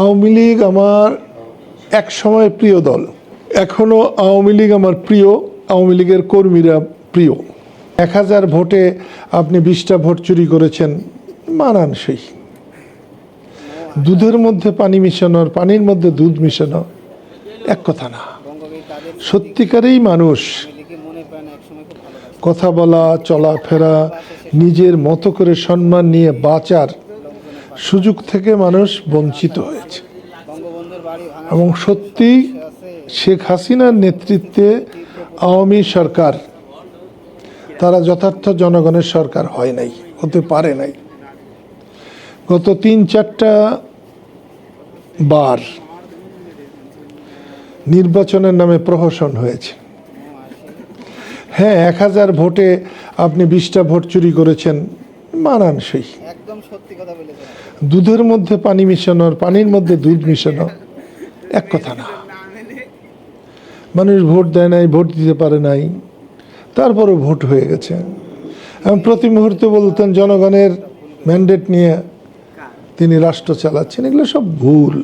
আওয়ামী লীগ আমার এক সময় প্রিয় দল। এখনও আওয়ামী লীগ আমার প্রিয়, আওয়ামী লীগের কর্মীরা প্রিয়। এক হাজার ভোটে আপনি বিশটা ভোট চুরি করেছেন, মানানসই। দুধের মধ্যে পানি মিশানো আর পানির মধ্যে দুধ মিশানো এক কথা না। সত্যিকারেই মানুষ মনে কথা বলা, চলাফেরা, নিজের মতো করে সম্মান নিয়ে বাঁচার সুযোগ থেকে মানুষ বঞ্চিত হয়েছে। এবং সত্যি শেখ হাসিনার নেতৃত্বে আওয়ামী সরকার, তারা যথার্থ জনগণের সরকার হয় নাই, হতে পারে নাই। গত তিন চারটা বার নির্বাচনের নামে প্রহসন হয়েছে। হ্যাঁ এক হাজার ভোটে আপনি বিশটা ভোট চুরি করেছেন, মানানসই। একদম সত্যি কথা বলেছেন। দুধের মধ্যে পানি মিশানো আর পানির মধ্যে দুধ মিশানো, এক কথা না। মানুষ ভোট দেয় নাই, ভোট দিতে পারে নাই, তারপরও ভোট হয়ে গেছে। প্রতি মুহূর্তে বলতেন, জনগণের ম্যান্ডেট নিয়ে তিনি রাষ্ট্র চালাচ্ছেন, এগুলো সব ভুল।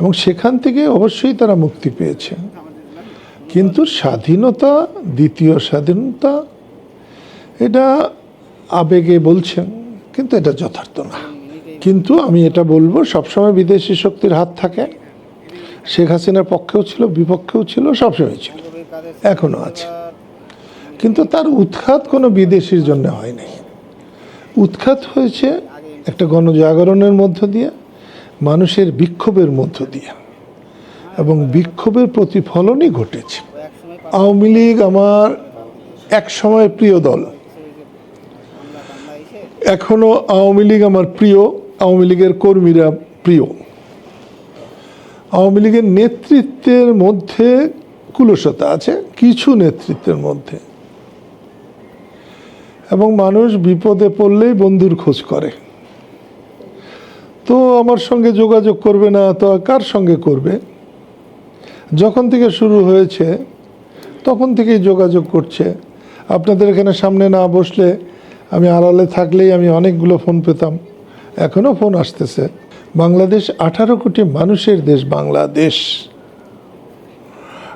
এবং সেখান থেকে অবশ্যই তারা মুক্তি পেয়েছে। কিন্তু স্বাধীনতা, দ্বিতীয় স্বাধীনতা, এটা আবেগে বলছেন, কিন্তু এটা যথার্থ না। কিন্তু আমি এটা বলব, সবসময় বিদেশি শক্তির হাত থাকে। শেখ হাসিনার পক্ষেও ছিল, বিপক্ষেও ছিল, সবসময় ছিল বঙ্গবীর কাদের এখনও আছে। কিন্তু তার উৎখাত কোনো বিদেশির জন্য হয়নি উৎখাত হয়েছে একটা গণজাগরণের মধ্য দিয়ে, মানুষের বিক্ষোভের মধ্য দিয়ে। এবং বিক্ষোভের প্রতিফলনই ঘটেছে। আওয়ামী লীগ আমার এক সময় প্রিয় দল। এখনও আওয়ামী লীগ আমার প্রিয়। আওয়ামী লীগের কর্মীরা প্রিয়। আওয়ামী লীগের নেতৃত্বের মধ্যে কুলসতা আছে, কিছু নেতৃত্বের মধ্যে। এবং মানুষ বিপদে পড়লেই বন্ধুর খোঁজ করে। তো আমার সঙ্গে যোগাযোগ করবে না, তো কার সঙ্গে করবে? যখন থেকে শুরু হয়েছে, তখন থেকেই যোগাযোগ করছে। আপনাদের এখানে সামনে না বসলে আমি আড়ালে থাকলেই আমি অনেকগুলো ফোন পেতাম। এখনও ফোন আসতেছে। বাংলাদেশ আঠারো কোটি মানুষের দেশ বাংলাদেশ।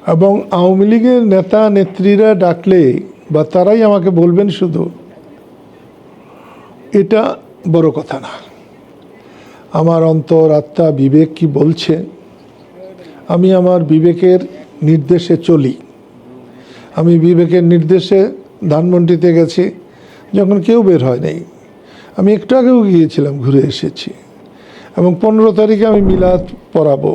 এবং আওয়ামী লীগের নেতা নেত্রীরা ডাকলে বা তারাই আমাকে বলবেন শুধু, এটা বড় কথা না। আমার অন্তর আত্মা বিবেক কি বলছে? আমি আমার বিবেকের নির্দেশে চলি। আমি বিবেকের নির্দেশে ধানমন্ডিতে গেছি, যখন কেউ বের হয় নাই। আমি একটু আগেও গিয়েছিলাম ঘুরে এসেছি। এবং পনেরো তারিখে আমি মিলাদ পড়াবো।